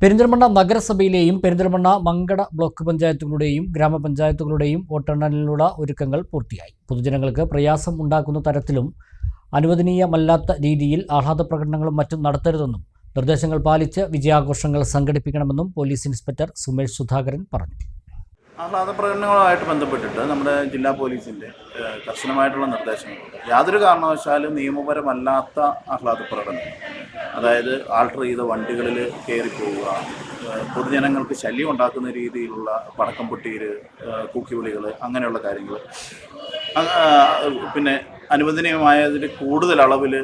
പെരിന്തൽമണ്ണ നഗരസഭയിലെയും പെരിന്തൽമണ്ണ മങ്കട ബ്ലോക്ക് പഞ്ചായത്തുകളുടെയും ഗ്രാമപഞ്ചായത്തുകളുടെയും വോട്ടെണ്ണലിനുള്ള ഒരുക്കങ്ങൾ പൂർത്തിയായി. പൊതുജനങ്ങൾക്ക് പ്രയാസം ഉണ്ടാക്കുന്ന തരത്തിലും അനുവദനീയമല്ലാത്ത രീതിയിൽ ആഹ്ലാദ പ്രകടനങ്ങളും മറ്റും നടത്തരുതെന്നും നിർദ്ദേശങ്ങൾ പാലിച്ച് വിജയാഘോഷങ്ങൾ സംഘടിപ്പിക്കണമെന്നും പോലീസ് ഇൻസ്പെക്ടർ സുമേഷ് സുധാകരൻ പറഞ്ഞു. ആഹ്ലാദ പ്രകടനങ്ങളുമായിട്ട് ബന്ധപ്പെട്ടിട്ട് നമ്മുടെ ജില്ലാ പോലീസിന്റെ കർശനമായിട്ടുള്ള നിർദ്ദേശങ്ങളുണ്ട് യാതൊരു കാരണവശാലും നിയമപരമല്ലാത്ത ആഹ്ലാദ പ്രകടനം അതായത് ആൾട്ടർ ചെയ്ത വണ്ടികളിൽ കയറി പോവുക പൊതുജനങ്ങൾക്ക് ശല്യം ഉണ്ടാക്കുന്ന രീതിയിലുള്ള പടക്കം പൊട്ടീര് കൂക്കിവിളികൾ അങ്ങനെയുള്ള കാര്യങ്ങൾ പിന്നെ അനുവദനീയമായതിൽ കൂടുതൽ അളവിൽ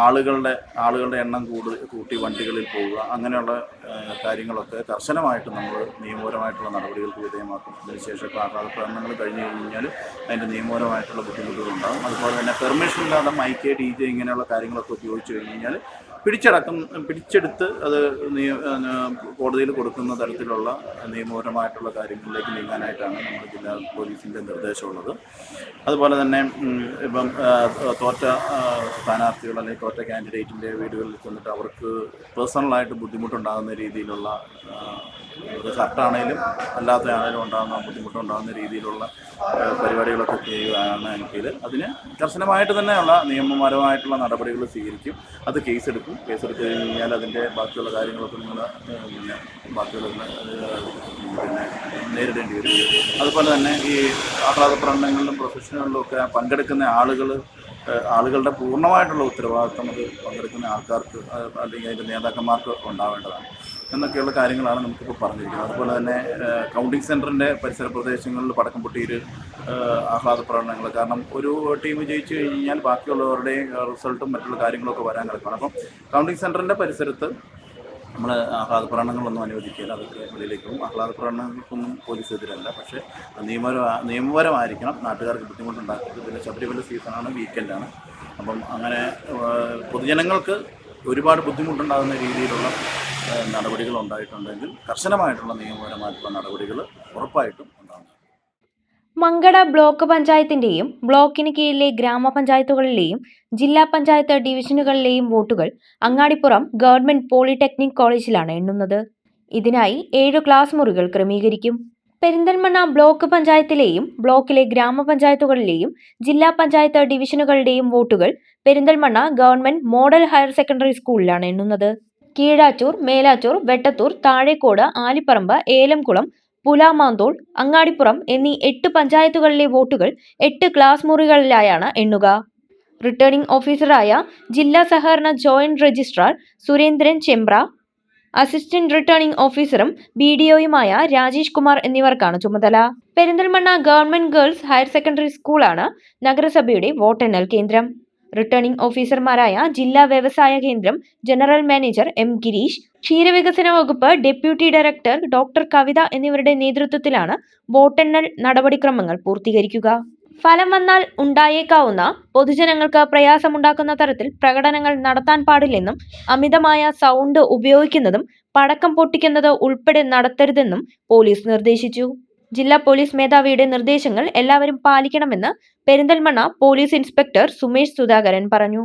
ആളുകളുടെ ആളുകളുടെ എണ്ണം കൂടുതൽ കൂട്ടി വണ്ടികളിൽ പോവുക അങ്ങനെയുള്ള കാര്യങ്ങളൊക്കെ കർശനമായിട്ട് നമ്മൾ നിയമപരമായിട്ടുള്ള നടപടികൾക്ക് വിധേയമാക്കും. അതിനുശേഷം ഇപ്പോൾ കഴിഞ്ഞു കഴിഞ്ഞ് കഴിഞ്ഞാൽ അതിന്റെ നിയമപരമായിട്ടുള്ള ബുദ്ധിമുട്ടുകൾ ഉണ്ടാകും. അതുപോലെ തന്നെ പെർമിഷൻ ഇല്ലാതെ മൈക്ക് ഡി ജെ ഇങ്ങനെയുള്ള കാര്യങ്ങളൊക്കെ ഉപയോഗിച്ച് കഴിഞ്ഞ് കഴിഞ്ഞാൽ പിടിച്ചടക്കം പിടിച്ചെടുത്ത് അത് കോടതിയിൽ കൊടുക്കുന്ന തരത്തിലുള്ള നിയമപരമായിട്ടുള്ള കാര്യങ്ങളിലേക്ക് നീങ്ങാനായിട്ടാണ് നമ്മുടെ ജില്ലാ പോലീസിന്റെ നിർദ്ദേശമുള്ളത്. അതുപോലെ തന്നെ ഇപ്പം തോറ്റ സ്ഥാനാർത്ഥികൾ അല്ലെങ്കിൽ തോറ്റ കാൻഡിഡേറ്റിന്റെ വീടുകളിൽ ചെന്നിട്ട് അവർക്ക് പേഴ്സണലായിട്ട് ബുദ്ധിമുട്ടുണ്ടാകുന്ന രീതിയിലുള്ള ഒരു ഷർട്ടാണേലും അല്ലാത്ത ആണേലും ഉണ്ടാകുന്ന ബുദ്ധിമുട്ടുണ്ടാകുന്ന രീതിയിലുള്ള പരിപാടികളൊക്കെ ചെയ്യുകയാണ് എങ്കിൽ അതിന് കർശനമായിട്ട് തന്നെയുള്ള നിയമപരമായിട്ടുള്ള നടപടികൾ സ്വീകരിക്കും. അത് കേസെടുക്കും. കേസെടുത്ത് കഴിഞ്ഞാൽ അതിന്റെ ബാക്കിയുള്ള കാര്യങ്ങളൊക്കെ നിങ്ങൾ പിന്നെ ബാക്കിയുള്ള പിന്നെ നേരിടേണ്ടി വരും. അതുപോലെ തന്നെ ഈ ആഹ്ലാദ പ്രകടനങ്ങളിലും പ്രൊഫഷനുകളിലും ഒക്കെ പങ്കെടുക്കുന്ന ആളുകൾ ആളുകളുടെ പൂർണമായിട്ടുള്ള ഉത്തരവാദിത്വം അത് പങ്കെടുക്കുന്ന ആൾക്കാർക്ക് അല്ലെങ്കിൽ അതിന്റെ നേതാക്കന്മാർക്ക് ഉണ്ടാവേണ്ടതാണ്. എന്നൊക്കെയുള്ള കാര്യങ്ങളാണ് നമുക്കിപ്പോൾ പറഞ്ഞിരിക്കുന്നത്. അതുപോലെ തന്നെ കൗണ്ടിംഗ് സെന്ററിന്റെ പരിസര പ്രദേശങ്ങളിൽ പടക്കം പൊട്ടിയിൽ ആഹ്ലാദ പ്രകടനങ്ങൾ. കാരണം ഒരു ടീം ജയിച്ചു കഴിഞ്ഞാൽ ബാക്കിയുള്ളവരുടെയും റിസൾട്ടും മറ്റുള്ള കാര്യങ്ങളൊക്കെ വരാൻ കിടക്കുകയാണ് അപ്പം കൗണ്ടിംഗ് സെന്ററിന്റെ പരിസരത്ത് നമ്മൾ ആഹ്ലാദ പ്രകടനങ്ങളൊന്നും അനുവദിക്കില്ല അതൊക്കെ വെളിയിലേക്ക് പോകും. ആഹ്ലാദ പ്രകടനങ്ങൾക്കൊന്നും പോലീസ് എതിരല്ല. പക്ഷേ നിയമപര നിയമപരമായിരിക്കണം. നാട്ടുകാർക്ക് ബുദ്ധിമുട്ടുണ്ടാക്കരുത്. പിന്നെ ശബരിമല സീസണാണ് വീക്കെൻഡാണ്. അപ്പം അങ്ങനെ പൊതുജനങ്ങൾക്ക് ഒരുപാട് ബുദ്ധിമുട്ടുണ്ടാകുന്ന രീതിയിലുള്ള നടപടികൾ ഉണ്ടായിട്ടുണ്ടെങ്കിൽ കർശനമായിട്ടുള്ള നിയമപരമായിട്ടുള്ള നടപടികൾ ഉറപ്പായിട്ടും മങ്കട ബ്ലോക്ക് പഞ്ചായത്തിന്റെയും ബ്ലോക്കിന് കീഴിലെ ഗ്രാമപഞ്ചായത്തുകളിലെയും ജില്ലാ പഞ്ചായത്ത് ഡിവിഷനുകളിലെയും വോട്ടുകൾ അങ്ങാടിപ്പുറം ഗവൺമെന്റ് പോളിടെക്നിക് കോളേജിലാണ് എണ്ണുന്നത്. ഇതിനായി ഏഴു ക്ലാസ് മുറികൾ ക്രമീകരിക്കും. പെരിന്തൽമണ്ണ ബ്ലോക്ക് പഞ്ചായത്തിലെയും ബ്ലോക്കിലെ ഗ്രാമപഞ്ചായത്തുകളിലെയും ജില്ലാ പഞ്ചായത്ത് ഡിവിഷനുകളുടെയും വോട്ടുകൾ Perinthalmanna government model higher secondary സ്കൂളിലാണ് എണ്ണുന്നത്. കീഴാറ്റൂർ മേലാറ്റൂർ വെട്ടത്തൂർ താഴേക്കോട് ആലിപ്പറമ്പ് ഏലംകുളം പുലാമാന്തോൾ അങ്ങാടിപ്പുറം എന്നീ എട്ട് പഞ്ചായത്തുകളിലെ വോട്ടുകൾ എട്ട് ക്ലാസ് മുറികളിലായാണ് എണ്ണുക. റിട്ടേണിംഗ് ഓഫീസറായ ജില്ലാ സഹകരണ joint registrar Surendran Chembra assistant returning ഓഫീസറും ബി ഡി ഒയുമായ രാജേഷ് കുമാർ എന്നിവർക്കാണ് ചുമതല. Perinthalmanna government girls higher secondary സ്കൂളാണ് നഗരസഭയുടെ വോട്ടെണ്ണൽ കേന്ദ്രം. റിട്ടേണിംഗ് ഓഫീസർമാരായ ജില്ലാ വ്യവസായ കേന്ദ്രം ജനറൽ മാനേജർ എം ഗിരീഷ് ക്ഷീരവികസന വകുപ്പ് ഡെപ്യൂട്ടി ഡയറക്ടർ ഡോക്ടർ കവിത എന്നിവരുടെ നേതൃത്വത്തിലാണ് വോട്ടെണ്ണൽ നടപടിക്രമങ്ങൾ പൂർത്തീകരിക്കുക. ഫലം വന്നാൽ ഉണ്ടായേക്കാവുന്ന പൊതുജനങ്ങൾക്ക് പ്രയാസമുണ്ടാക്കുന്ന തരത്തിൽ പ്രകടനങ്ങൾ നടത്താൻ പാടില്ലെന്നും അമിതമായ സൗണ്ട് ഉപയോഗിക്കുന്നതും പടക്കം പൊട്ടിക്കുന്നത് ഉൾപ്പെടെ നടത്തരുതെന്നും പോലീസ് നിർദ്ദേശിച്ചു. ജില്ലാ പോലീസ് മേധാവിയുടെ നിർദ്ദേശങ്ങൾ എല്ലാവരും പാലിക്കണമെന്ന് പെരിന്തൽമണ്ണ പോലീസ് ഇൻസ്പെക്ടർ സുമേഷ് സുധാകരൻ പറഞ്ഞു.